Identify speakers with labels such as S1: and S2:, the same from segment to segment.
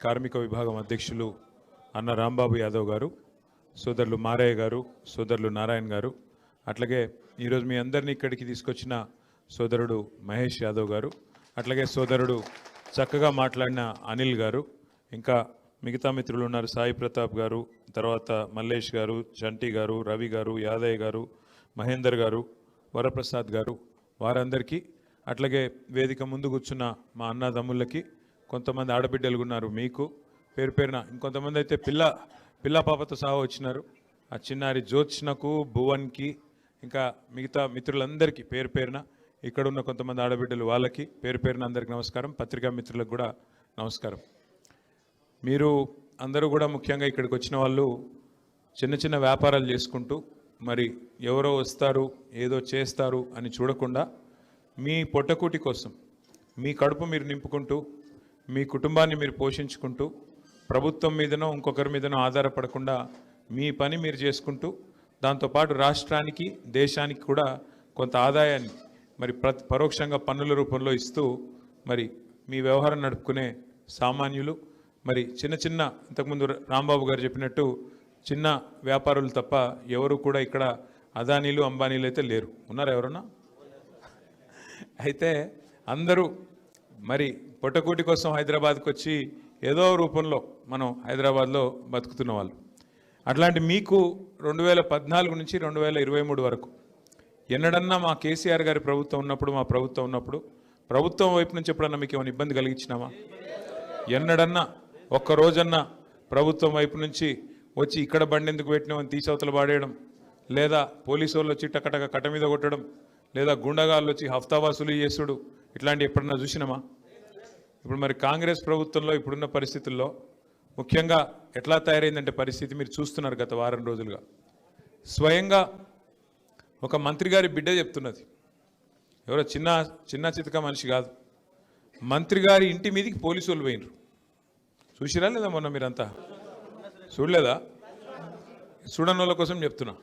S1: కార్మిక విభాగం అధ్యక్షులు అన్న రాంబాబు యాదవ్ గారు సోదరులు మారయ్య గారు సోదరులు నారాయణ గారు అట్లాగే ఈరోజు మీ అందరినీ ఇక్కడికి తీసుకొచ్చిన సోదరుడు మహేష్ యాదవ్ గారు అట్లాగే సోదరుడు చక్కగా మాట్లాడిన అనిల్ గారు ఇంకా మిగతా మిత్రులు ఉన్నారు సాయి ప్రతాప్ గారు తర్వాత మల్లేష్ గారు చంటి గారు రవి గారు యాదయ్య గారు మహేందర్ గారు వరప్రసాద్ గారు వారందరికీ అట్లాగే వేదిక ముందు కూర్చున్న మా అన్నదమ్ముళ్ళకి కొంతమంది ఆడబిడ్డలు ఉన్నారు మీకు పేరు పేరున ఇంకొంతమంది అయితే పిల్ల పిల్ల పాపతో సహా వచ్చినారు. ఆ చిన్నారి జ్యోత్స్నకు భువన్కి ఇంకా మిగతా మిత్రులందరికీ పేరు పేరున ఇక్కడ ఉన్న కొంతమంది ఆడబిడ్డలు వాళ్ళకి పేరు పేరున అందరికీ నమస్కారం. పత్రికా మిత్రులకు కూడా నమస్కారం. మీరు అందరూ కూడా ముఖ్యంగా ఇక్కడికి వచ్చిన వాళ్ళు చిన్న చిన్న వ్యాపారాలు చేసుకుంటూ మరి ఎవరో వస్తారు ఏదో చేస్తారు అని చూడకుండా మీ పొట్టకూటి కోసం మీ కడుపు మీరు నింపుకుంటూ మీ కుటుంబాన్ని మీరు పోషించుకుంటూ ప్రభుత్వం మీదనో ఇంకొకరి మీదనో ఆధారపడకుండా మీ పని మీరు చేసుకుంటూ దాంతోపాటు రాష్ట్రానికి దేశానికి కూడా కొంత ఆదాయాన్ని మరి ప్రతి పరోక్షంగా పన్నుల రూపంలో ఇస్తూ మరి మీ వ్యవహారం నడుపుకునే సామాన్యులు మరి చిన్న చిన్న ఇంతకుముందు రాంబాబు గారు చెప్పినట్టు చిన్న వ్యాపారులు తప్ప ఎవరు కూడా ఇక్కడ అదానీలు అంబానీలు అయితే లేరు. ఉన్నారు ఎవరన్నా? అయితే అందరూ మరి పొట్టకూటి కోసం హైదరాబాద్కి వచ్చి ఏదో రూపంలో మనం హైదరాబాద్లో బతుకుతున్న వాళ్ళు. అట్లాంటి మీకు రెండు వేల పద్నాలుగు నుంచి రెండు వేల ఇరవై మూడు వరకు ఎన్నడన్నా మా కేసీఆర్ గారి ప్రభుత్వం ఉన్నప్పుడు మా ప్రభుత్వం ఉన్నప్పుడు ప్రభుత్వం వైపు నుంచి ఎప్పుడన్నా మీకు ఏమైనా ఇబ్బంది కలిగించినామా ఎన్నడన్నా ఒక్క రోజన్నా ప్రభుత్వం వైపు నుంచి వచ్చి ఇక్కడ బండి ఎందుకు పెట్టినామని తీసవతలు పాడేయడం లేదా పోలీసు వాళ్ళు వచ్చి టకటక కట్ట మీద కొట్టడం లేదా గుండగాళ్ళు వచ్చి హఫ్తా వసూలు చేసుడు ఇట్లాంటి ఎప్పుడన్నా చూసినామా ఇప్పుడు మరి కాంగ్రెస్ ప్రభుత్వంలో ఇప్పుడున్న పరిస్థితుల్లో ముఖ్యంగా ఎట్లా తయారైందంటే పరిస్థితి మీరు చూస్తున్నారు గత వారం రోజులుగా. స్వయంగా ఒక మంత్రి గారి బిడ్డ చెప్తున్నది. ఎవరో చిన్న చిన్న చితక మనిషి కాదు. మంత్రి గారి ఇంటి మీదకి పోలీసు వాళ్ళు పోయినరు చూసిరా లేదా మొన్న మీరంతా? చూడలేదా? చూడని వాళ్ళ కోసం చెప్తున్నా.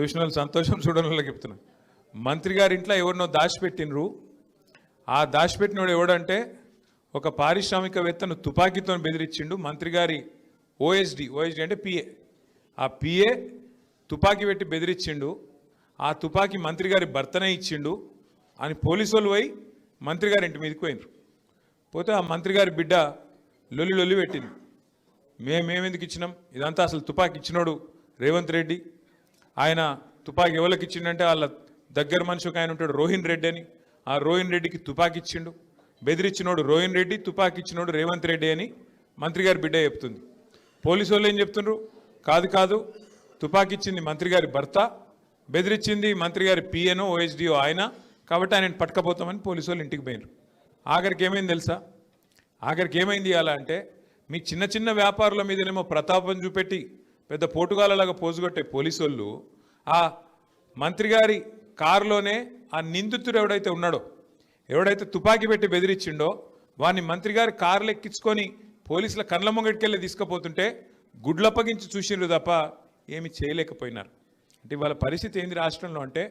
S1: చూసిన వాళ్ళు సంతోషం చూడని వాళ్ళకి చెప్తున్నా. మంత్రి గారి ఇంట్లో ఎవరినో దాచిపెట్టినరు ఆ దాచిపెట్టినోడు ఎవడంటే ఒక పారిశ్రామికవేత్తను తుపాకీతో బెదిరించిండు మంత్రి గారి ఓఎస్డి ఓఎస్డి అంటే పిఏ ఆ పిఏ తుపాకీ పెట్టి బెదిరించిండు. ఆ తుపాకీ మంత్రి గారి భర్తనే ఇచ్చిండు అని పోలీసు వాళ్ళు పోయి మంత్రి గారి ఇంటి మీదకి పోయినరు పోతే ఆ మంత్రి గారి బిడ్డ లొల్లి లొల్లి పెట్టింది. మేమేమెందుకు ఇచ్చినాం? ఇదంతా అసలు తుపాకీ ఇచ్చినోడు రేవంత్ రెడ్డి. ఆయన తుపాకీ ఎవరికి ఇచ్చిండంటే వాళ్ళ దగ్గర మనిషి ఒక ఆయన ఉంటాడు రోహిన్ రెడ్డి అని. ఆ రోహిన్ రెడ్డికి తుపాకీ ఇచ్చిండు. బెదిరించినోడు రోహిన్ రెడ్డి తుపాకి ఇచ్చినోడు రేవంత్ రెడ్డి అని మంత్రి గారి బిడ్డ చెప్తుంది. పోలీసు వాళ్ళు ఏం చెప్తున్నారు కాదు కాదు. తుపాకి ఇచ్చింది మంత్రి గారి భర్త బెదిరించింది మంత్రి గారి పిఎనో ఓహెచ్డిఓ ఆయన. కాబట్టి ఆయన పట్టుకపోతామని పోలీసు వాళ్ళు ఇంటికి పోయినారు ఆఖరికి ఏమైంది తెలుసా? ఆఖరికి ఏమైంది అలా అంటే మీ చిన్న చిన్న వ్యాపారుల మీదనేమో ప్రతాపం చూపెట్టి పెద్ద పోటుగాలలాగా పోజుగొట్టే పోలీసు వాళ్ళు ఆ మంత్రి గారి కారులోనే ఆ నిందితుడు ఎవడైతే ఉన్నాడో ఎవడైతే తుపాకీ పెట్టి బెదిరించిండో వాడిని మంత్రి గారి కారులు ఎక్కించుకొని పోలీసుల కండ్ల ముంగటికెళ్ళి తీసుకుపోతుంటే గుడ్లప్పగించి చూసిండ్రు తప్ప ఏమి చేయలేకపోయినారు. అంటే వాళ్ళ పరిస్థితి ఏంది రాష్ట్రంలో అంటే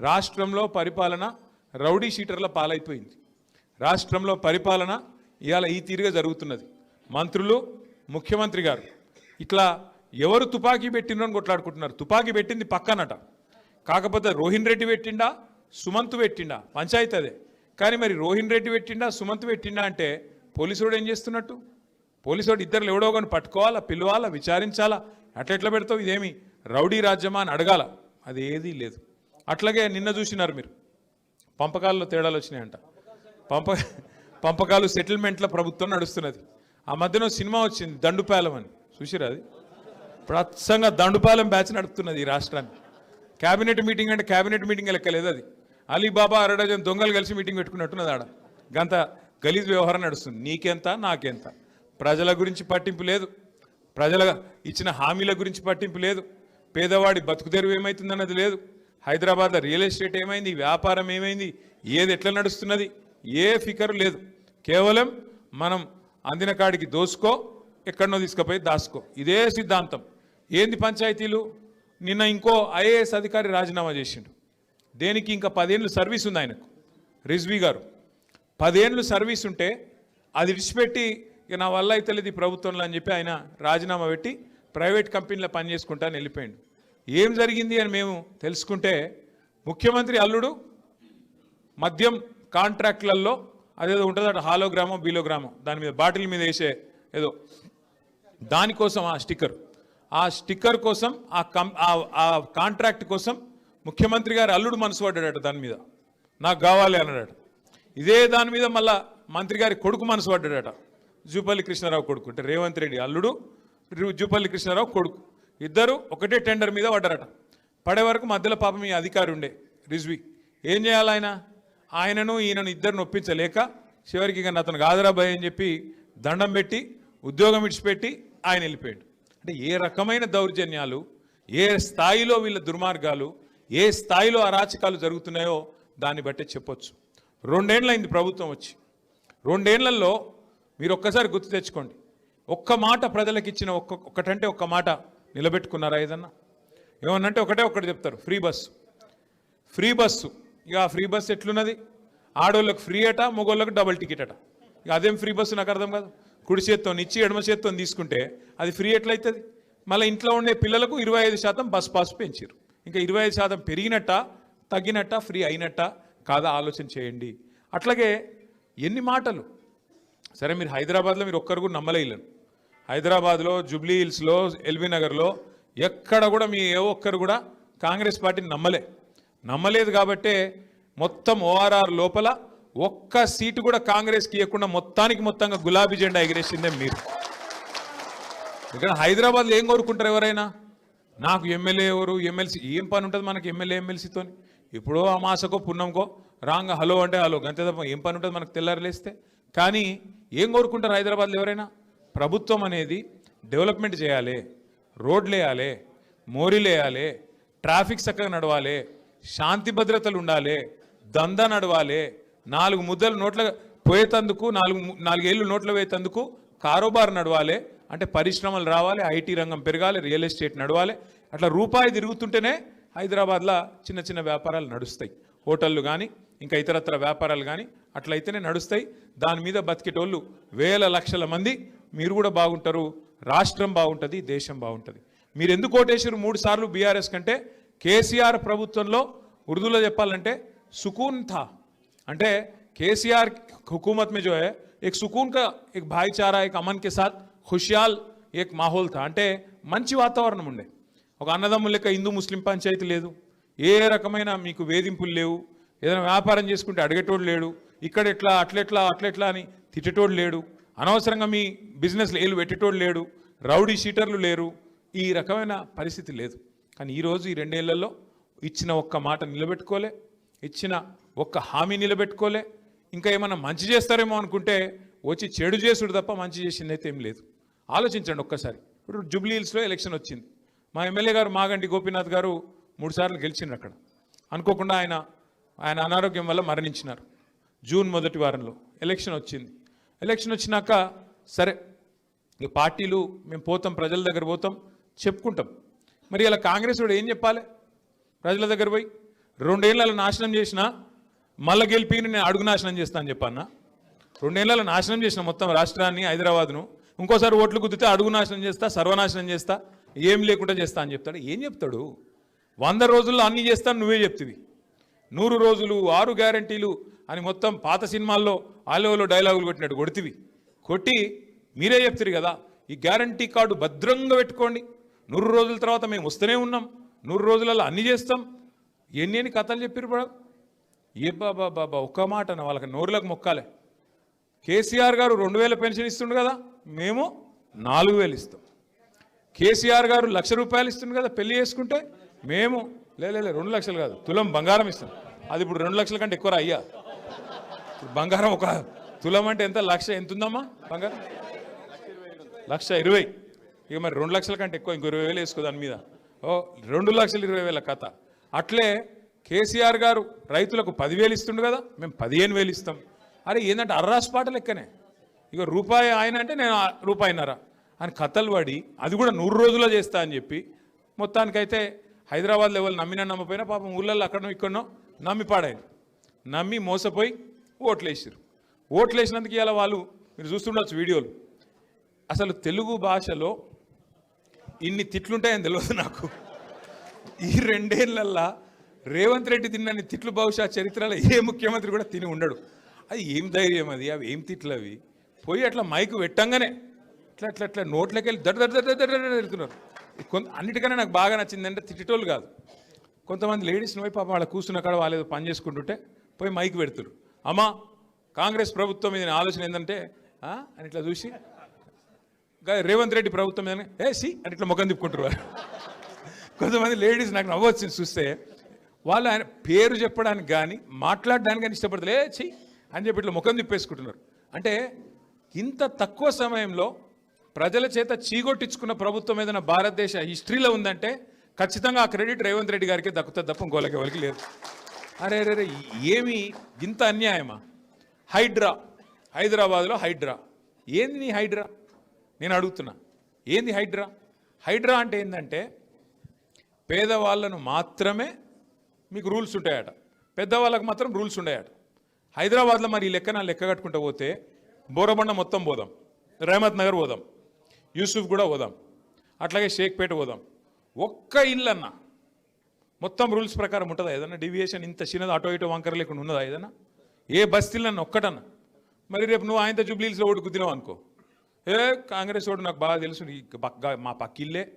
S1: రాష్ట్రంలో పరిపాలన రౌడీ షీటర్ల పాలైపోయింది. రాష్ట్రంలో పరిపాలన ఇవాళ ఈ తీరుగా జరుగుతున్నది. మంత్రులు ముఖ్యమంత్రి గారు ఇట్లా ఎవరు తుపాకీ పెట్టిండ్రు అని కొట్లాడుకుంటున్నారు. తుపాకీ పెట్టింది పక్కనట. కాకపోతే రోహిన్ రెడ్డి పెట్టిండా సుమంత్ పెట్టిండా పంచాయతీ అదే. కానీ మరి రోహిన్ రెడ్డి పెట్టిండా సుమంత్ పెట్టిండా అంటే పోలీసుడు ఏం చేస్తున్నట్టు? పోలీసుడు ఇద్దరు ఎవడో కానీ పట్టుకోవాలా పిలవాలా విచారించాలా? అట్లా ఎట్లా పెడతావు ఇదేమి? రౌడీ రాజ్యమా అని అడగాల. అది ఏదీ లేదు. అట్లాగే నిన్న చూసినారు మీరు. పంపకాల్లో తేడాలు వచ్చినాయంట. పంప పంపకాలు సెటిల్మెంట్ల ప్రభుత్వం నడుస్తున్నది. ఆ మధ్యన సినిమా వచ్చింది దండుపాలెం అని. చూసిరా అది? ప్రత్సంగా దండుపాలెం బ్యాచ్ నడుపుతున్నది ఈ రాష్ట్రాన్ని. క్యాబినెట్ మీటింగ్ అంటే క్యాబినెట్ మీటింగ్ లెక్కలేదు అది. అలీబాబా అరడజన్ దొంగలు కలిసి మీటింగ్ పెట్టుకున్నట్టున్నది ఆడ. గంత గలీజ్ వ్యవహారం నడుస్తుంది. నీకెంత నాకెంత? ప్రజల గురించి పట్టింపు లేదు. ప్రజల ఇచ్చిన హామీల గురించి పట్టింపు లేదు. పేదవాడి బతుకుదెరువు ఏమవుతుందన్నది లేదు. హైదరాబాద్లో రియల్ ఎస్టేట్ ఏమైంది? వ్యాపారం ఏమైంది? ఏది ఎట్లా నడుస్తున్నది? ఏ ఫికర్ లేదు. కేవలం మనం అందిన కాడికి దోసుకో ఎక్కడనో తీసుకుపోయి దాసుకో. ఇదే సిద్ధాంతం. ఏంది పంచాయతీలు? నిన్న ఇంకో ఐఏఎస్ అధికారి రాజీనామా చేసిండు. దేనికి ఇంకా పదేళ్ళు సర్వీస్ ఉంది ఆయనకు? రిజ్వీ గారు. పదేళ్ళు సర్వీస్ ఉంటే అది విడిచిపెట్టి ఇక నా వల్ల అయితే లేదు ఈ ప్రభుత్వంలో అని చెప్పి ఆయన రాజీనామా పెట్టి ప్రైవేట్ కంపెనీలో పనిచేసుకుంటా అని వెళ్ళిపోయాడు. ఏం జరిగింది అని మేము తెలుసుకుంటే ముఖ్యమంత్రి అల్లుడు మద్యం కాంట్రాక్ట్లలో అదేదో ఉంటుంది అటు హాలోగ్రామో బీలోగ్రామో దాని మీద బాటిల్ మీద వేసే ఏదో దానికోసం ఆ స్టిక్కర్. ఆ స్టిక్కర్ కోసం ఆ కం ఆ కాంట్రాక్ట్ కోసం ముఖ్యమంత్రి గారు అల్లుడు మనసు పడ్డాడట దాని మీద. నాకు కావాలి అన్నాడట. ఇదే దాని మీద మళ్ళా మంత్రి గారి కొడుకు మనసు పడ్డాడట. జూపల్లి కృష్ణారావు కొడుకు అంటే రేవంత్ రెడ్డి అల్లుడు రు- జూపల్లి కృష్ణారావు కొడుకు. ఇద్దరు ఒకటే టెండర్ మీద పడ్డారట. పడే వరకు మధ్యలో పాపం ఈ అధికారి ఉండే రిజ్వి. ఏం చేయాలి ఆయన? ఆయనను ఈయనను ఇద్దరు నొప్పించలేక చివరికి ఇక అతను ఆదరాబాయ్ అని చెప్పి దండం పెట్టి ఉద్యోగం విడిచిపెట్టి ఆయన వెళ్ళిపోయాడు. అంటే ఏ రకమైన దౌర్జన్యాలు ఏ స్థాయిలో వీళ్ళ దుర్మార్గాలు ఏ స్థాయిలో అరాచకాలు జరుగుతున్నాయో దాన్ని బట్టే చెప్పొచ్చు. రెండేళ్ళైంది ప్రభుత్వం వచ్చి. రెండేళ్ళలో మీరు ఒక్కసారి గుర్తు తెచ్చుకోండి. ఒక్క మాట ప్రజలకు ఇచ్చిన ఒక్క ఒక్కటంటే ఒక్క మాట నిలబెట్టుకున్నారా ఏదన్నా? ఏమన్నంటే ఒకటే ఒకటి చెప్తారు ఫ్రీ బస్సు. Free bus. ఇక ఆ ఫ్రీ బస్సు ఎట్లున్నది? ఆడోళ్ళకి ఫ్రీ అట మగోళ్ళకి డబుల్ టికెట్ అట. ఇక అదేం ఫ్రీ బస్సు నాకు అర్థం కాదు. కుడి చేత్తో ఇచ్చి ఎడమ చేత్తో తీసుకుంటే అది ఫ్రీ ఎట్లయితుంది? మళ్ళీ ఇంట్లో ఉండే పిల్లలకు ఇరవై ఐదు శాతం బస్ పాస్ పెంచారు ఇంకా ఇరవై ఐదు శాతం పెరిగినట్ట తగ్గినట్ట ఫ్రీ అయినట్ట కాదా ఆలోచన చేయండి. అట్లాగే ఎన్ని మాటలు. సరే మీరు హైదరాబాద్లో మీరు ఒక్కరు కూడా నమ్మలేయలేరు హైదరాబాద్లో జూబ్లీ హిల్స్లో ఎల్బీ నగర్లో ఎక్కడ కూడా మీ ఏ ఒక్కరు కూడా కాంగ్రెస్ పార్టీని నమ్మలే. నమ్మలేదు కాబట్టే మొత్తం ఓఆర్ఆర్ లోపల ఒక్క సీటు కూడా కాంగ్రెస్కి ఇవ్వకుండా మొత్తానికి మొత్తంగా గులాబీ జెండా ఎగిరేసిందే మీరు. ఇక్కడ హైదరాబాద్లో ఏం కోరుకుంటారు ఎవరైనా? నాకు ఎమ్మెల్యే ఎవరు? ఎమ్మెల్సీ. ఏం పని ఉంటుంది మనకి ఎమ్మెల్యే ఎమ్మెల్సీతో ఎప్పుడో అమాసకో పుణ్యంకో రాంగ్ హలో అంటే హలో గంతే తప్ప ఏం పని ఉంటుంది మనకు తెల్లారలేస్తే కానీ ఏం కోరుకుంటారు హైదరాబాద్లో ఎవరైనా? ప్రభుత్వం అనేది డెవలప్మెంట్ చేయాలి రోడ్లు వేయాలి మోరీలు వేయాలి ట్రాఫిక్ చక్కగా నడవాలి శాంతి భద్రతలు ఉండాలి దందా నడవాలి నాలుగు ముద్దలు నోట్ల పోయేతందుకు నాలుగు నాలుగేళ్ళు నోట్లు పోయేతందుకు కారోబార్ నడవాలి అంటే పరిశ్రమలు రావాలి ఐటీ రంగం పెరగాలి రియల్ ఎస్టేట్ నడవాలి అట్లా రూపాయి తిరుగుతుంటేనే హైదరాబాద్లో చిన్న చిన్న వ్యాపారాలు నడుస్తాయి హోటళ్ళు కానీ ఇంకా ఇతరత్ర వ్యాపారాలు కానీ అట్లయితేనే నడుస్తాయి దాని మీద బతికేటోళ్ళు వేల లక్షల మంది మీరు కూడా బాగుంటారు రాష్ట్రం బాగుంటుంది దేశం బాగుంటుంది మీరు ఎందుకు ఓటేసారు మూడు సార్లు బీఆర్ఎస్ కంటే కేసీఆర్ ప్రభుత్వంలో ఉర్దూలో చెప్పాలంటే సుకూన్ థా అంటే केसीआर हुकूमत में जो है एक सुकून का एक भाईचारा एक अमन के साथ ఖుషియాల్ ఏక్ మాహోల్ థా. అంటే మంచి వాతావరణం ఉండే. ఒక అన్నదమ్ము లెక్క హిందూ ముస్లిం పంచాయతీ లేదు. ఏ రకమైన మీకు వేధింపులు లేవు. ఏదైనా వ్యాపారం చేసుకుంటే అడిగేటోడు లేడు. ఇక్కడ ఎట్లా అట్లెట్లా అట్లెట్లా అని తిట్టేటోడు లేడు. అనవసరంగా మీ బిజినెస్ ఏళ్ళు పెట్టేటోడు లేడు. రౌడీ షీటర్లు లేరు. ఈ రకమైన పరిస్థితి లేదు. కానీ ఈరోజు ఈ రెండేళ్ళలో ఇచ్చిన ఒక్క మాట నిలబెట్టుకోలే. ఇచ్చిన ఒక్క హామీ నిలబెట్టుకోలే. ఇంకా ఏమైనా మంచి చేస్తారేమో అనుకుంటే వచ్చి చెడు చేసుడు తప్ప మంచి చేసింది అయితే ఏం లేదు. ఆలోచించండి ఒక్కసారి. ఇప్పుడు జూబ్లీహిల్స్లో ఎలక్షన్ వచ్చింది. మా ఎమ్మెల్యే గారు మాగంటి గోపీనాథ్ గారు మూడుసార్లు గెలిచిండ్రు అక్కడ. అనుకోకుండా ఆయన ఆయన అనారోగ్యం వల్ల మరణించినారు. జూన్ మొదటి వారంలో ఎలక్షన్ వచ్చింది. ఎలక్షన్ వచ్చినాక సరే ఇక పార్టీలు మేము పోతాం ప్రజల దగ్గర పోతాం చెప్పుకుంటాం. మరి ఇలా కాంగ్రెస్ వాడు ఏం చెప్పాలి? ప్రజల దగ్గర పోయి రెండేళ్ళ నాశనం చేసిన మళ్ళా గెలిపి నేను అడుగు నాశనం చేస్తాను చెప్పన్నా. రెండేళ్ళ నాశనం చేసిన మొత్తం రాష్ట్రాన్ని హైదరాబాద్ను ఇంకోసారి ఓట్లు గుద్దితే అడుగు నాశనం చేస్తా సర్వనాశనం చేస్తా ఏం లేకుండా చేస్తా అని చెప్తాడు. ఏం చెప్తాడు? వంద రోజుల్లో అన్ని చేస్తాను నువ్వే చెప్తివి. నూరు రోజులు ఆరు గ్యారంటీలు అని మొత్తం పాత సినిమాల్లో ఆలోలో డైలాగులు కొట్టినట్టు కొడితివి. కొట్టి మీరే చెప్తారు కదా ఈ గ్యారంటీ కార్డు భద్రంగా పెట్టుకోండి. నూరు రోజుల తర్వాత మేము వస్తూనే ఉన్నాం. నూరు రోజులలో అన్ని చేస్తాం. ఎన్ని ఎన్ని కథలు చెప్పారు బా ఏ బాబా బాబా ఒక్క మాట అన్న వాళ్ళకి నోరులకు మొక్కాలే. కేసీఆర్ గారు రెండు వేల పెన్షన్ ఇస్తుండు కదా మేము నాలుగు వేలు ఇస్తాం. కేసీఆర్ గారు లక్ష రూపాయలు ఇస్తుంది కదా పెళ్ళి చేసుకుంటే మేము లే లే, రెండు లక్షలు కాదు తులం బంగారం ఇస్తాం అది ఇప్పుడు రెండు లక్షల కంటే ఎక్కువ అయ్యా బంగారం ఒక తులం అంటే ఎంత? లక్ష ఎంత ఉందమ్మా బంగారం? లక్ష ఇరవై. ఇక మరి రెండు లక్షల కంటే ఎక్కువ ఇంకో ఇరవై వేలు వేసుకో దాని మీద. ఓ రెండు లక్షలు ఇరవై వేల కథ అట్లే కేసీఆర్ గారు రైతులకు పదివేలు ఇస్తుండు కదా మేము పదిహేను వేలు ఇస్తాం. అరే ఏంటంటే అర్రాస్ పాట లెక్కనే. ఇక రూపాయి ఆయన అంటే నేను ఆ రూపాయిన్నర అని కథలు పడి అది కూడా నూరు రోజుల్లో చేస్తా అని చెప్పి మొత్తానికైతే హైదరాబాద్ లెవెల్ నమ్మినా నమ్మపోయినా పాపం ఊళ్ళల్లో అక్కడనో ఇక్కడనో నమ్మి పాడారు నమ్మి మోసపోయి ఓట్లు వేసారు ఓట్లు వేసినందుకు ఇలా వాళ్ళు మీరు చూస్తుండొచ్చు వీడియోలు. అసలు తెలుగు భాషలో ఇన్ని తిట్లుంటాయని తెలియదు నాకు. ఈ రెండేళ్ళల్లా రేవంత్ రెడ్డి తిన్నని తిట్లు బహుశా చరిత్రలో ఏ ముఖ్యమంత్రి కూడా తిని ఉండడు. అది ఏం ధైర్యం అది? అవి ఏం తిట్లు అవి పోయి అట్లా మైకు పెట్టంగానే ఇట్లా అట్లా అట్లా నోట్లోకి వెళ్ళి దడ దడ దడ దడ వెళ్తున్నారు. కొంత అన్నిటికన్నా నాకు బాగా నచ్చిందంటే తిట్టేటోళ్ళు కాదు. కొంతమంది లేడీస్ పోయి పాపం వాళ్ళ కూర్చున్న కాడ వాళ్ళు ఏదో పని చేసుకుంటుంటే పోయి మైక్ పెడుతురు. అమ్మా కాంగ్రెస్ ప్రభుత్వం మీద ఆలోచన ఏంటంటే అని ఇట్లా చూసి రేవంత్ రెడ్డి ప్రభుత్వం మీద ఏ సి అని ఇట్లా ముఖం తిప్పుకుంటారు కొంతమంది లేడీస్ నాకు నవ్వొచ్చింది చూస్తే వాళ్ళు ఆయన పేరు చెప్పడానికి కానీ మాట్లాడడానికి కానీ ఇష్టపడతలే చెయ్యి అని చెప్పి ఇట్లా ముఖం తిప్పేసుకుంటున్నారు. అంటే ఇంత తక్కువ సమయంలో ప్రజల చేత చీగొట్టించుకున్న ప్రభుత్వం ఏదైనా భారతదేశ హిస్టరీలో ఉందంటే ఖచ్చితంగా ఆ క్రెడిట్ రేవంత్ రెడ్డి గారికి దక్కుతుంది తప్ప గోలకి ఎవరికి లేదు. అరే అరే ఏమి ఇంత అన్యాయమా? హైడ్రా హైదరాబాద్లో హైడ్రా. ఏంది నీ హైడ్రా? నేను అడుగుతున్నా. ఏంది హైడ్రా? హైడ్రా అంటే ఏంటంటే పేదవాళ్ళను మాత్రమే మీకు రూల్స్ ఉంటాయట. పెద్దవాళ్ళకు మాత్రం రూల్స్ ఉన్నాయట హైదరాబాద్లో మరి ఈ లెక్కన లెక్క కట్టుకుంటూ పోతే బోరబండ మొత్తం పోదాం. రేమత్ నగర్ పోదాం. యూసుఫ్ కూడా పోదాం. అట్లాగే షేక్పేట పోదాం. ఒక్క ఇల్లన్నా మొత్తం రూల్స్ ప్రకారం ఉంటుందా ఏదన్నా? డివియేషన్ ఇంత చిన్నది అటో ఇటో వంకర లేకుండా ఉన్నదా ఏదన్నా? ఏ బస్తీలన్నా ఒక్కటన్నా. మరి రేపు నువ్వు ఆయనతో జూబ్లీస్లో ఓటు గుద్దినావు అనుకో. ఏ కాంగ్రెస్ ఓడు నాకు బాగా తెలుసు పక్క మా పక్కిల్లే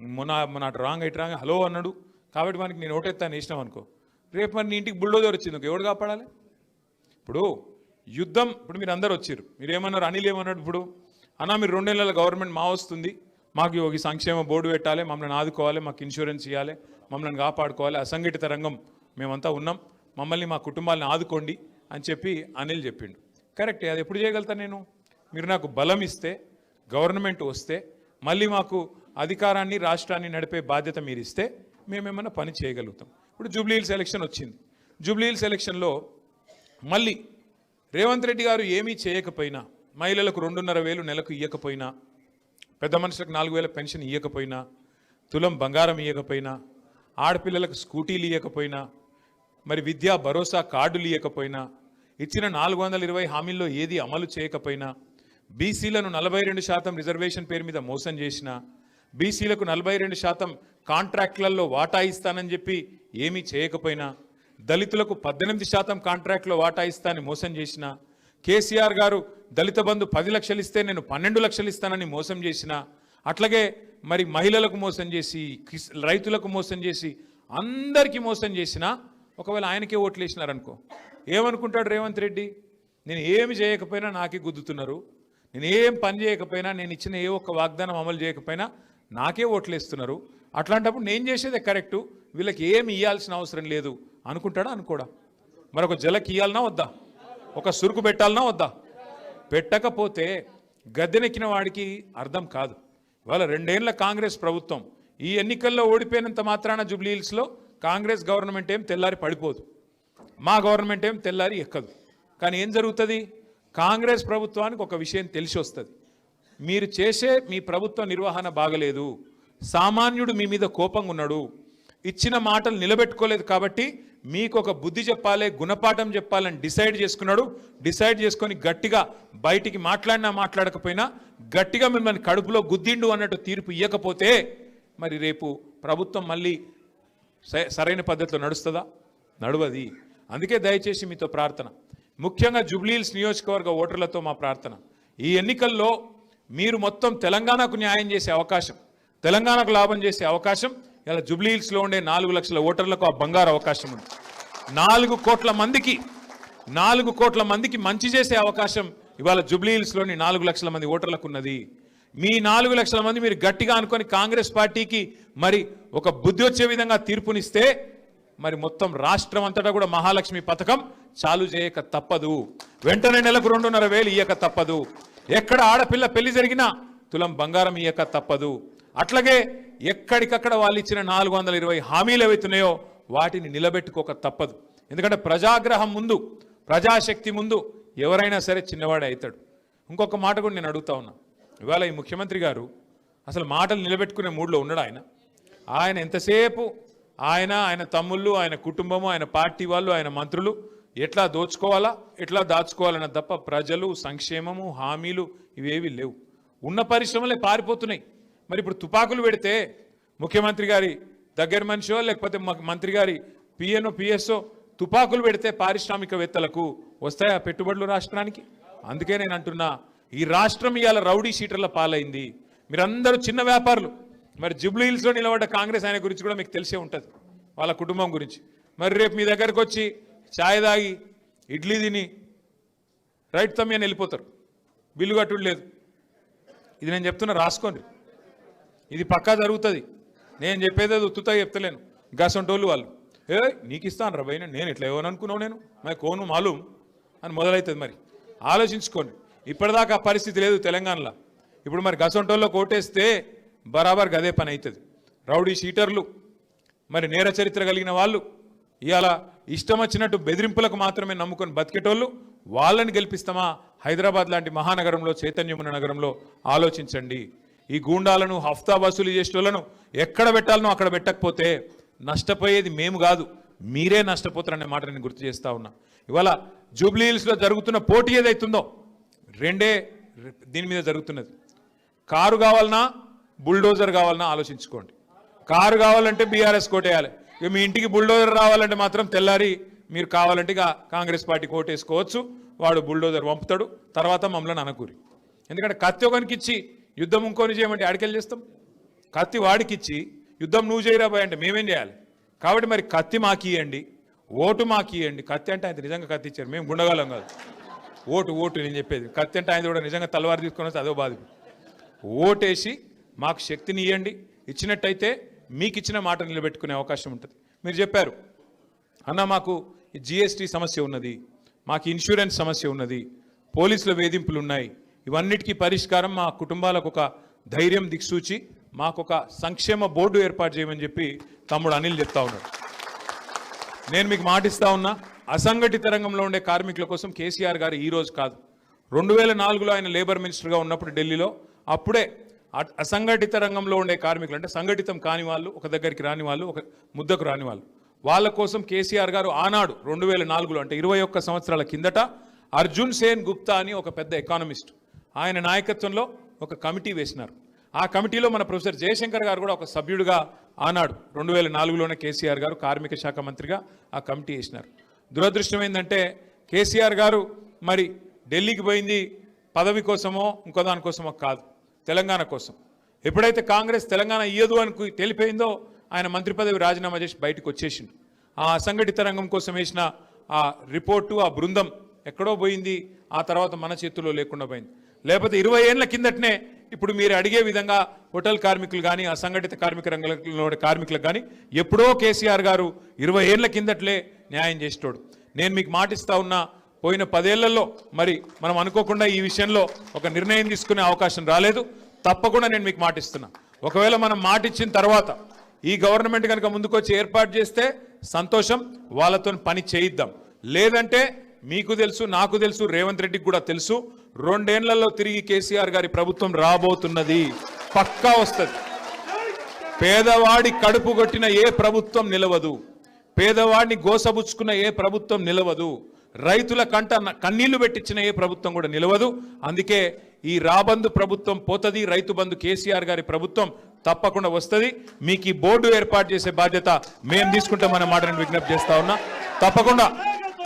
S1: మొన్న మొన్న అటు రాంగ్ ఇటు రాంగ్ హలో అన్నాడు. కాబట్టి మనకి నేను ఓటెత్తాను వేసినాం అనుకో. రేపు మరి నీ ఇంటికి బుల్డోజర్ వచ్చింది ఇంకా ఎవడు కాపాడాలి? ఇప్పుడు యుద్ధం ఇప్పుడు మీరు అందరు వచ్చారు. మీరు ఏమన్నారు అనిల్ ఏమన్నాడు? ఇప్పుడు అన్నా మీరు రెండు నెలల గవర్నమెంట్ మా వస్తుంది. మాకు ఒక సంక్షేమ బోర్డు పెట్టాలి మమ్మల్ని ఆదుకోవాలి మాకు ఇన్సూరెన్స్ ఇవ్వాలి మమ్మల్ని కాపాడుకోవాలి. అసంఘటిత రంగం మేమంతా ఉన్నాం. మమ్మల్ని మా కుటుంబాలను ఆదుకోండి అని చెప్పి అనిల్ చెప్పిండు. కరెక్టే అది ఎప్పుడు చేయగలుగుతాను నేను? మీరు నాకు బలం ఇస్తే గవర్నమెంట్ వస్తే మళ్ళీ మాకు అధికారాన్ని రాష్ట్రాన్ని నడిపే బాధ్యత మీరు ఇస్తే మేమేమన్నా పని చేయగలుగుతాం. ఇప్పుడు జూబ్లీహిల్స్ ఎలక్షన్ వచ్చింది. జూబ్లీహిల్స్ ఎలక్షన్లో మళ్ళీ రేవంత్ రెడ్డి గారు ఏమీ చేయకపోయినా మహిళలకు రెండున్నర వేలు నెలకు ఇవ్వకపోయినా పెద్ద మనుషులకు నాలుగు వేల పెన్షన్ ఇవ్వకపోయినా తులం బంగారం ఇవ్వకపోయినా ఆడపిల్లలకు స్కూటీలు ఇవ్వకపోయినా మరి విద్యా భరోసా కార్డులు ఇవ్వకపోయినా ఇచ్చిన నాలుగు వందల ఇరవై హామీల్లో ఏది అమలు చేయకపోయినా బీసీలను నలభై రెండు శాతం రిజర్వేషన్ పేరు మీద మోసం చేసిన బీసీలకు నలభై రెండు శాతం కాంట్రాక్ట్లలో వాటా ఇస్తానని చెప్పి ఏమీ చేయకపోయినా దళితులకు పద్దెనిమిది శాతం కాంట్రాక్ట్లో వాటా ఇస్తానని మోసం చేసిన కేసీఆర్ గారు దళిత బంధు పది లక్షలు ఇస్తే నేను పన్నెండు లక్షలు ఇస్తానని మోసం చేసిన అట్లాగే మరి మహిళలకు మోసం చేసి రైతులకు మోసం చేసి అందరికీ మోసం చేసిన ఒకవేళ ఆయనకే ఓట్లు వేసినారనుకో. ఏమనుకుంటాడు రేవంత్ రెడ్డి? నేను ఏమి చేయకపోయినా నాకే గుద్దుతున్నారు. నేను ఏం పని చేయకపోయినా నేను ఇచ్చిన ఏ ఒక్క వాగ్దానం అమలు చేయకపోయినా నాకే ఓట్లు వేస్తున్నారు. అట్లాంటప్పుడు నేను చేసేదే కరెక్టు. వీళ్ళకి ఏమి ఇవ్వాల్సిన అవసరం లేదు. అనుకుంటాడా? అనుకోడా? మరొక జలకి ఇవ్వాలనా వద్దా? ఒక సురుకు పెట్టాలనా వద్దా? పెట్టకపోతే గద్దెనెక్కిన వాడికి అర్థం కాదు. ఇవాళ రెండేళ్ళ కాంగ్రెస్ ప్రభుత్వం ఈ ఎన్నికల్లో ఓడిపోయినంత మాత్రాన జూబ్లీహిల్స్లో కాంగ్రెస్ గవర్నమెంట్ ఏం తెల్లారి పడిపోదు. మా గవర్నమెంట్ ఏం తెల్లారి ఎక్కదు. కానీ ఏం జరుగుతుంది? కాంగ్రెస్ ప్రభుత్వానికి ఒక విషయం తెలిసి వస్తుంది. మీరు చేసే మీ ప్రభుత్వ నిర్వహణ బాగలేదు. సామాన్యుడు మీ మీద కోపంగా ఉన్నాడు ఇచ్చిన మాటలు నిలబెట్టుకోలేదు కాబట్టి మీకు ఒక బుద్ధి చెప్పాలి గుణపాఠం చెప్పాలని డిసైడ్ చేసుకున్నాడు. డిసైడ్ చేసుకొని గట్టిగా బయటికి మాట్లాడినా మాట్లాడకపోయినా గట్టిగా మిమ్మల్ని కడుపులో గుద్దిండు అన్నట్టు తీర్పు ఇవ్వకపోతే మరి రేపు ప్రభుత్వం మళ్ళీ స- సరైన పద్ధతిలో నడుస్తుందా? నడవది. అందుకే దయచేసి మీతో ప్రార్థన. ముఖ్యంగా జుబ్లీల్స్ నియోజకవర్గ ఓటర్లతో మా ప్రార్థన. ఈ ఎన్నికల్లో మీరు మొత్తం తెలంగాణకు న్యాయం చేసే అవకాశం తెలంగాణకు లాభం చేసే అవకాశం ఇలా జుబ్లీహిల్స్లో ఉండే నాలుగు లక్షల ఓటర్లకు ఆ బంగారు అవకాశం ఉంది. నాలుగు కోట్ల మందికి నాలుగు కోట్ల మందికి మంచి చేసే అవకాశం ఇవాళ జుబ్లీహిల్స్లోని నాలుగు లక్షల మంది ఓటర్లకు ఉన్నది మీ నాలుగు లక్షల మంది మీరు గట్టిగా అనుకొని కాంగ్రెస్ పార్టీకి మరి ఒక బుద్ధి వచ్చే విధంగా తీర్పునిస్తే మరి మొత్తం రాష్ట్రం అంతటా కూడా మహాలక్ష్మి పథకం చాలు చేయక తప్పదు. వెంటనే నెలకు రెండున్నర వేలు ఇయ్యక తప్పదు. ఎక్కడ ఆడపిల్ల పెళ్ళి జరిగినా తులం బంగారం ఇయ్యక తప్పదు. అట్లాగే ఎక్కడికక్కడ వాళ్ళు ఇచ్చిన నాలుగు వందల ఇరవై హామీలు ఏవైతున్నాయో వాటిని నిలబెట్టుకోక తప్పదు. ఎందుకంటే ప్రజాగ్రహం ముందు ప్రజాశక్తి ముందు ఎవరైనా సరే చిన్నవాడే అవుతాడు. ఇంకొక మాట కూడా నేను అడుగుతా ఉన్నా. ఇవాళ ఈ ముఖ్యమంత్రి గారు అసలు మాటలు నిలబెట్టుకునే మూడ్లో ఉన్నాడు ఆయన? ఆయన ఎంతసేపు ఆయన ఆయన తమ్ముళ్ళు ఆయన కుటుంబము ఆయన పార్టీ వాళ్ళు ఆయన మంత్రులు ఎట్లా దోచుకోవాలా ఎట్లా దాచుకోవాలన్న తప్ప ప్రజలు సంక్షేమము హామీలు ఇవేవి లేవు. ఉన్న పరిశ్రమలే పారిపోతున్నాయి. మరి ఇప్పుడు తుపాకులు పెడితే ముఖ్యమంత్రి గారి దగ్గర మనిషో లేకపోతే మంత్రి గారి పిఎన్ఓ పిఎస్ఓ తుపాకులు పెడితే పారిశ్రామికవేత్తలకు వస్తాయా పెట్టుబడులు రాష్ట్రానికి? అందుకే నేను అంటున్నా ఈ రాష్ట్రం ఇవాళ రౌడీ షీటర్ల పాలైంది. మీరందరూ చిన్న వ్యాపారులు. మరి జుబ్లీహిల్స్లో నిలబడ్డ కాంగ్రెస్ ఆయన గురించి కూడా మీకు తెలిసే ఉంటుంది వాళ్ళ కుటుంబం గురించి. మరి రేపు మీ దగ్గరకు వచ్చి ఛాయ్ తాగి ఇడ్లీ తిని రైట్ తమ్మి అని వెళ్ళిపోతారు. బిల్లు కట్టుడు లేదు. ఇది నేను చెప్తున్నా రాసుకోండి. ఇది పక్కా జరుగుతుంది. నేను చెప్పేది అది ఉత్తుతా చెప్తలేను. గసంటోళ్ళు వాళ్ళు. ఏ నీకు ఇస్తాను రా నేను ఇట్లా ఏమని అనుకున్నావు నేను? మరి కోను మాలూం అని మొదలవుతుంది మరి. ఆలోచించుకోండి. ఇప్పటిదాకా పరిస్థితి లేదు తెలంగాణలో. ఇప్పుడు మరి గసంటోల్లో కోటేస్తే బరాబర్ గదే పని అవుతుంది రౌడీ షీటర్లు మరి నేర చరిత్ర కలిగిన వాళ్ళు ఇవాళ ఇష్టం వచ్చినట్టు బెదిరింపులకు మాత్రమే నమ్ముకొని బతికేటోళ్ళు వాళ్ళని గెలిపిస్తామా? హైదరాబాద్ లాంటి మహానగరంలో చైతన్యమున్న నగరంలో ఆలోచించండి. ఈ గూండాలను హఫ్తా వసూలు చేసేటోళ్ళను ఎక్కడ పెట్టాలనో అక్కడ పెట్టకపోతే నష్టపోయేది మేము కాదు మీరే నష్టపోతారనే మాట నేను గుర్తు చేస్తా ఉన్నా. ఇవాళ జూబ్లీహిల్స్లో జరుగుతున్న పోటీ ఏదైతుందో రెండే దీని మీద జరుగుతున్నది. కారు కావాలన్నా బుల్డోజర్ కావాలన్నా ఆలోచించుకోండి. కారు కావాలంటే బీఆర్ఎస్ కోటేయాలి. ఇక మీ ఇంటికి బుల్డోజర్ రావాలంటే మాత్రం తెల్లారి మీరు కావాలంటే ఇక కాంగ్రెస్ పార్టీ కోటేసుకోవచ్చు వాడు బుల్డోజర్ పంపుతాడు తర్వాత మమ్మల్ని అనకూరి. ఎందుకంటే కత్తి ఒకనికి ఇచ్చి యుద్ధం ఇంకోని చేయమంటే ఆడికెళ్ళి చేస్తాం? కత్తి వాడికిచ్చి యుద్ధం నువ్వు చేయరా భయ్ అంటే మేమేం చేయాలి? కాబట్టి మరి కత్తి మాకు ఇవ్వండి ఓటు మాకు ఇవ్వండి కత్తి అంటే ఆయన నిజంగా కత్తి ఇచ్చారు. మేము గుండగాలం కాదు. ఓటు ఓటు నేను చెప్పేది. కత్తి అంటే ఆయన కూడా నిజంగా తలవారు తీసుకుని వస్తే అదో బాధ. ఓటేసి మాకు శక్తిని ఇవ్వండి ఇచ్చినట్టయితే మీకు ఇచ్చిన మాట నిలబెట్టుకునే అవకాశం ఉంటుంది. మీరు చెప్పారు. అన్న మాకు జిఎస్టీ సమస్య ఉన్నది. మాకు ఇన్సూరెన్స్ సమస్య ఉన్నది. పోలీసుల వేధింపులు ఉన్నాయి ఇవన్నిటికీ పరిష్కారం మా కుటుంబాలకు ఒక ధైర్యం దిక్సూచి మాకు ఒక సంక్షేమ బోర్డు ఏర్పాటు చేయమని చెప్పి తమ్ముడు అనిల్ చెప్తా ఉన్నాడు. నేను మీకు మాటిస్తా ఉన్నా అసంఘటిత రంగంలో ఉండే కార్మికుల కోసం కేసీఆర్ గారు ఈ రోజు కాదు. రెండు వేల నాలుగులో ఆయన లేబర్ మినిస్టర్గా ఉన్నప్పుడు ఢిల్లీలో అప్పుడే అసంఘటిత రంగంలో ఉండే కార్మికులు అంటే సంఘటితం కాని వాళ్ళు ఒక దగ్గరికి రాని వాళ్ళు ఒక ముద్దకు రాని వాళ్ళు. వాళ్ళ కోసం కేసీఆర్ గారు ఆనాడు రెండు వేల నాలుగులో అంటే ఇరవై ఒక్క సంవత్సరాల కిందట అర్జున్ సేన్ గుప్తా అని ఒక పెద్ద ఎకానమిస్ట్ ఆయన నాయకత్వంలో ఒక కమిటీ వేసినారు. ఆ కమిటీలో మన ప్రొఫెసర్ జయశంకర్ గారు కూడా ఒక సభ్యుడిగా ఆనాడు రెండు వేల నాలుగులోనే కేసీఆర్ గారు కార్మిక శాఖ మంత్రిగా ఆ కమిటీ వేసినారు. దురదృష్టం ఏంటంటే కేసీఆర్ గారు మరి ఢిల్లీకి పోయింది పదవి కోసమో ఇంకో దానికోసమో కాదు తెలంగాణ కోసం. ఎప్పుడైతే కాంగ్రెస్ తెలంగాణ ఇయ్యదు అని తెలిపోయిందో ఆయన మంత్రి పదవి రాజీనామా చేసి బయటకు వచ్చేసిండు. ఆ అసంఘటిత రంగం కోసం వేసిన ఆ రిపోర్టు ఆ బృందం ఎక్కడో పోయింది ఆ తర్వాత మన చేతుల్లో లేకుండా పోయింది. లేకపోతే ఇరవై ఏళ్ళ కిందటనే ఇప్పుడు మీరు అడిగే విధంగా హోటల్ కార్మికులు కానీ అసంఘటిత కార్మిక రంగంలో కార్మికులకు కానీ ఎప్పుడో కేసీఆర్ గారు ఇరవై ఏళ్ళ కిందట్లే న్యాయం చేసేటోడు. నేను మీకు మాటిస్తా ఉన్నా పోయిన పదేళ్ళలో మరి మనం అనుకోకుండా ఈ విషయంలో ఒక నిర్ణయం తీసుకునే అవకాశం రాలేదు. తప్పకుండా నేను మీకు మాటిస్తున్నా. ఒకవేళ మనం మాటిచ్చిన తర్వాత ఈ గవర్నమెంట్ కనుక ముందుకొచ్చి ఏర్పాటు చేస్తే సంతోషం వాళ్ళతో పని చేయిద్దాం. లేదంటే మీకు తెలుసు నాకు తెలుసు రేవంత్ రెడ్డికి కూడా తెలుసు. రెండేళ్ళలో తిరిగి కేసీఆర్ గారి ప్రభుత్వం రాబోతున్నది పక్కా వస్తుంది. పేదవాడి కడుపు కొట్టిన ఏ ప్రభుత్వం నిలవదు. పేదవాడిని గోసబుచ్చుకున్న ఏ ప్రభుత్వం నిలవదు. రైతుల కంట కన్నీళ్ళు పెట్టించిన ఏ ప్రభుత్వం కూడా నిలవదు. అందుకే ఈ రాబందు ప్రభుత్వం పోతది రైతు బంధు కేసీఆర్ గారి ప్రభుత్వం తప్పకుండా వస్తుంది. మీకు ఈ బోర్డు ఏర్పాటు చేసే బాధ్యత మేము తీసుకుంటామన్న మాటను విజ్ఞప్తి చేస్తా ఉన్నా. తప్పకుండా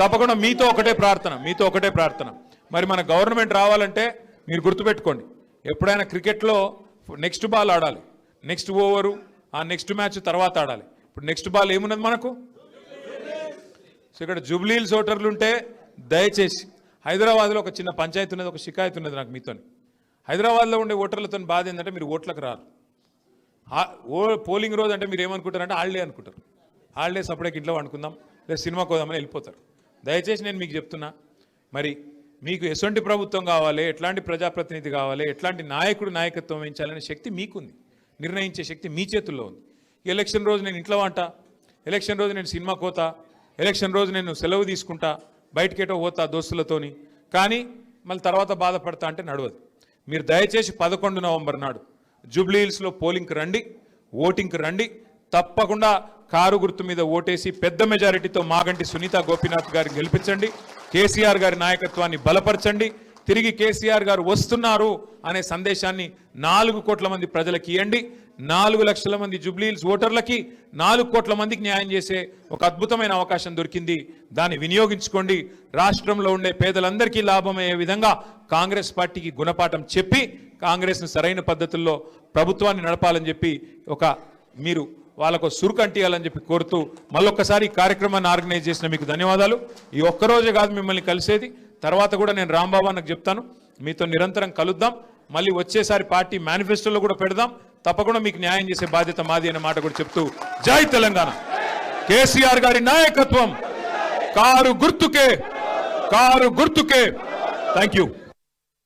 S1: తప్పకుండా మీతో ఒకటే ప్రార్థన మీతో ఒకటే ప్రార్థన. మరి మన గవర్నమెంట్ రావాలంటే మీరు గుర్తుపెట్టుకోండి. ఎప్పుడైనా క్రికెట్లో నెక్స్ట్ బాల్ ఆడాలి. నెక్స్ట్ ఓవరు ఆ నెక్స్ట్ మ్యాచ్ తర్వాత ఆడాలి. ఇప్పుడు నెక్స్ట్ బాల్ ఏమున్నది మనకు? సో ఇక్కడ జూబ్లీల్స్ ఓటర్లు ఉంటే దయచేసి హైదరాబాద్లో ఒక చిన్న పంచాయతీ ఉన్నది ఒక షికాయత్ ఉన్నది నాకు మీతో హైదరాబాద్లో ఉండే ఓటర్లతో బాధ ఏంటంటే మీరు ఓట్లకు రారు. ఓ పోలింగ్ రోజు అంటే మీరు ఏమనుకుంటారంటే హాలిడే అనుకుంటారు. హాలిడే సపరేట్ ఇంట్లో అనుకుందాం లేదా సినిమాకి పోదామని వెళ్ళిపోతారు. దయచేసి నేను మీకు చెప్తున్నా మరి మీకు ఎటువంటి ప్రభుత్వం కావాలి ఎట్లాంటి ప్రజాప్రతినిధి కావాలి ఎట్లాంటి నాయకుడు నాయకత్వం వహించాలనే శక్తి మీకుంది. నిర్ణయించే శక్తి మీ చేతుల్లో ఉంది. ఎలక్షన్ రోజు నేను ఇంట్లో వంట ఎలక్షన్ రోజు నేను సినిమా కోతా ఎలక్షన్ రోజు నేను సెలవు తీసుకుంటా బయటకేటో పోతా దోస్తులతోని. కానీ మళ్ళీ తర్వాత బాధపడతా అంటే నడవదు. మీరు దయచేసి పదకొండు నవంబర్ నాడు జూబ్లీ హిల్స్లో పోలింగ్కి రండి ఓటింగ్కి రండి తప్పకుండా కారు గుర్తు మీద ఓటేసి పెద్ద మెజారిటీతో మాగంటి సునీత గోపీనాథ్ గారిని గెలిపించండి. కేసీఆర్ గారి నాయకత్వాన్ని బలపరచండి. తిరిగి కేసీఆర్ గారు వస్తున్నారు అనే సందేశాన్ని నాలుగు కోట్ల మంది ప్రజలకు ఇవ్వండి నాలుగు లక్షల మంది జుబ్లీల్స్ ఓటర్లకి నాలుగు కోట్ల మందికి న్యాయం చేసే ఒక అద్భుతమైన అవకాశం దొరికింది. దాన్ని వినియోగించుకోండి. రాష్ట్రంలో ఉండే పేదలందరికీ లాభమయ్యే విధంగా కాంగ్రెస్ పార్టీకి గుణపాఠం చెప్పి కాంగ్రెస్ను సరైన పద్ధతుల్లో ప్రభుత్వాన్ని నడపాలని చెప్పి ఒక మీరు వాళ్ళకు సురుకు అంటియాలని చెప్పి కోరుతూ మళ్ళొక్కసారి ఈ కార్యక్రమాన్ని ఆర్గనైజ్ చేసిన మీకు ధన్యవాదాలు. ఈ ఒక్కరోజే కాదు మిమ్మల్ని కలిసేది. తర్వాత కూడా నేను రాంబాబు అన్నకు చెప్తాను. మీతో నిరంతరం కలుద్దాం. మళ్ళీ వచ్చేసారి పార్టీ మేనిఫెస్టోలో కూడా పెడదాం. తప్పకుండా మీకు న్యాయం చేసే బాధ్యత మాది అనే మాట కూడా చెప్తూ జై తెలంగాణ. కేసీఆర్ గారి నాయకత్వం. కారు గుర్తుకే. కారు గుర్తుకే. Thank you